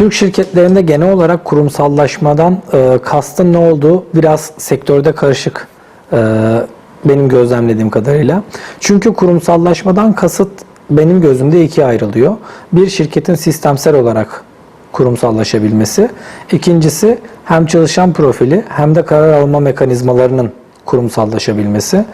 Türk şirketlerinde genel olarak kurumsallaşmadan e, kastın ne olduğu biraz sektörde karışık e, benim gözlemlediğim kadarıyla. Çünkü kurumsallaşmadan kasıt benim gözümde ikiye ayrılıyor. Bir şirketin sistemsel olarak kurumsallaşabilmesi. İkincisi hem çalışan profili hem de karar alma mekanizmalarının kurumsallaşabilmesi.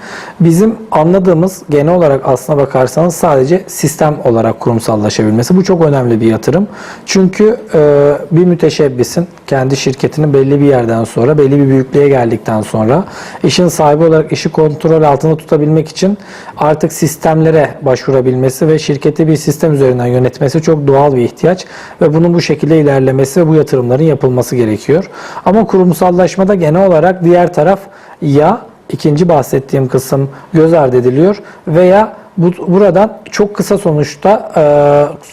Bizim anladığımız genel olarak aslına bakarsanız sadece sistem olarak kurumsallaşabilmesi. Bu çok önemli bir yatırım. Çünkü e, bir müteşebbisin kendi şirketini belli bir yerden sonra, belli bir büyüklüğe geldikten sonra işin sahibi olarak işi kontrol altında tutabilmek için artık sistemlere başvurabilmesi ve şirketi bir sistem üzerinden yönetmesi çok doğal bir ihtiyaç ve bunun bu şekilde ilerlemesi ve bu yatırımların yapılması gerekiyor. Ama kurumsallaşmada genel olarak diğer taraf ya ikinci bahsettiğim kısım göz ardı ediliyor veya bu, buradan çok kısa sonuçta e,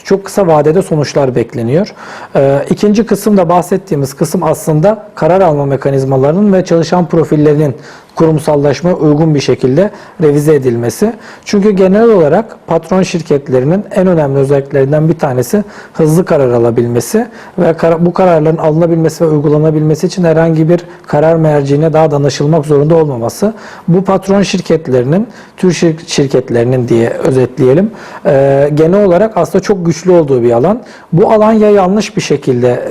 çok kısa vadede sonuçlar bekleniyor. E, ikinci kısım da bahsettiğimiz kısım aslında karar alma mekanizmalarının ve çalışan profillerinin kurumsallaşma uygun bir şekilde revize edilmesi. Çünkü genel olarak patron şirketlerinin en önemli özelliklerinden bir tanesi hızlı karar alabilmesi ve bu kararların alınabilmesi ve uygulanabilmesi için herhangi bir karar merciine daha danışılmak zorunda olmaması. Bu patron şirketlerinin, tür şir- şirketlerinin diye özetleyelim, genel olarak aslında çok güçlü olduğu bir alan. Bu alan ya yanlış bir şekilde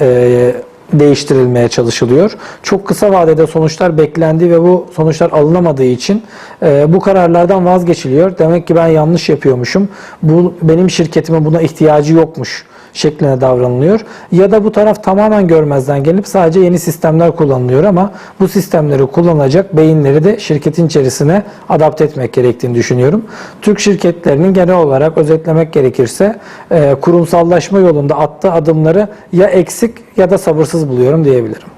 değiştirilmeye çalışılıyor. Çok kısa vadede sonuçlar beklendi ve bu sonuçlar alınamadığı için e, bu kararlardan vazgeçiliyor. Demek ki ben yanlış yapıyormuşum. Bu benim şirketimin buna ihtiyacı yokmuş şeklinde davranılıyor. Ya da bu taraf tamamen görmezden gelip sadece yeni sistemler kullanılıyor ama bu sistemleri kullanacak beyinleri de şirketin içerisine adapte etmek gerektiğini düşünüyorum. Türk şirketlerinin genel olarak özetlemek gerekirse e, kurumsallaşma yolunda attığı adımları ya eksik ya da sabırsız buluyorum diyebilirim.